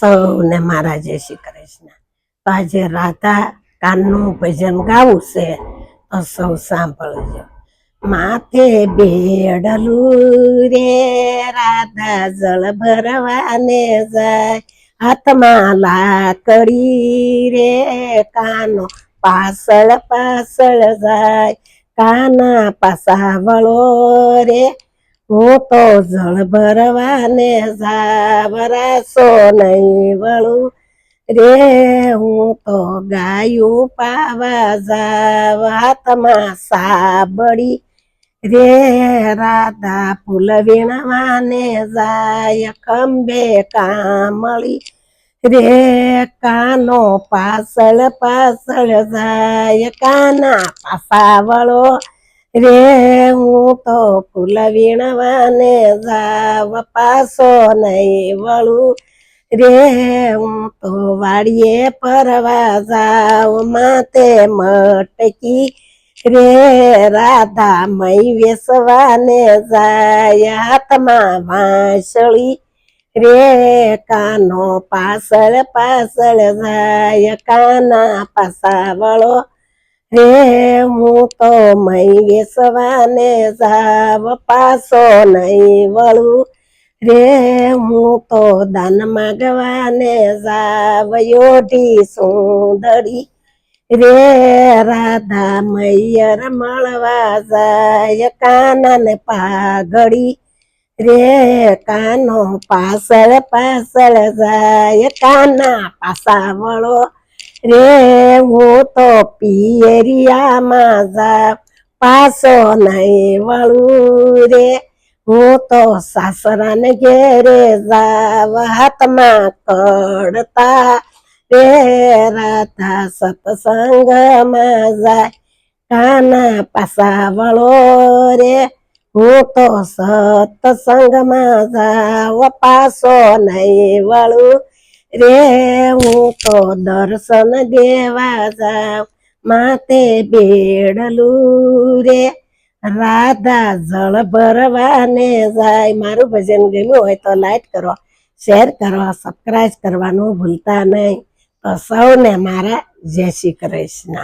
સૌને મારા જય શ્રી કૃષ્ણ. તો આજે રાધા કાનનું ભજન ગાવું છે, તો સૌ સાંભળજો. માથે બેડલું રે રાધા જળ ભરવાને જાય. હાથમાં લાકડી રે, કાનો પાસળ પાસળ જાય. કાના પાસા વળો રે હું તો જળ ભરવાને જાવરાસો નહીં વળું. રે, હું તો ગાયું પાવા જાવ હાથમાં સાબડી રે, રાધા ફૂલ વીણવાને જાય ખંભે કામળી. રે, કાનો પાસળ પાસળ જાય કાના પાસા વળો. રે, હું તો ફૂલ વીણવાને જાવ, પાસો નહીં વળું. રે, હું તો વાડીએ પરવા જાવ માતે મટકી. રે, રાધા મય વેસવાને જાય, હાથમાં વાંસળી. રે, કાનો પાસળ પાસળ જાય, કાના પાસા રે હું તો મય વેસવાને જાવ પાસો નહીં વળું. રે હું તો દાન માગવાને જાવ, યોઢી સુંદરી. રે રાધા મૈયર મળવા જાય, કાનન પાઘડી. રે કાનો પાસળ પાસળ જાય, કાના પાસા વળો. રે, હું તો પિયરિયા જાવ પાસો નહીં વળું રે. હું તો સાસરાને ઘેરે જાવ, હાથમાં કડતા રે. રાધા સત્સંગમાં જાય, કાના પાસા વળો રે. હું તો સત્સંગમાં જાવ, પાસો નહીં વળું રે, હું તો દર્શન દેવા જાવ માતે બેડલું રે. રાધા જળ ભરવાને જાય. મારું ભજન ગમ્યું હોય તો લાઈક કરો, શેર કરો, સબસ્ક્રાઈબ કરવાનું ભૂલતા નહીં. તો સૌને મારા જય શ્રી કૃષ્ણ.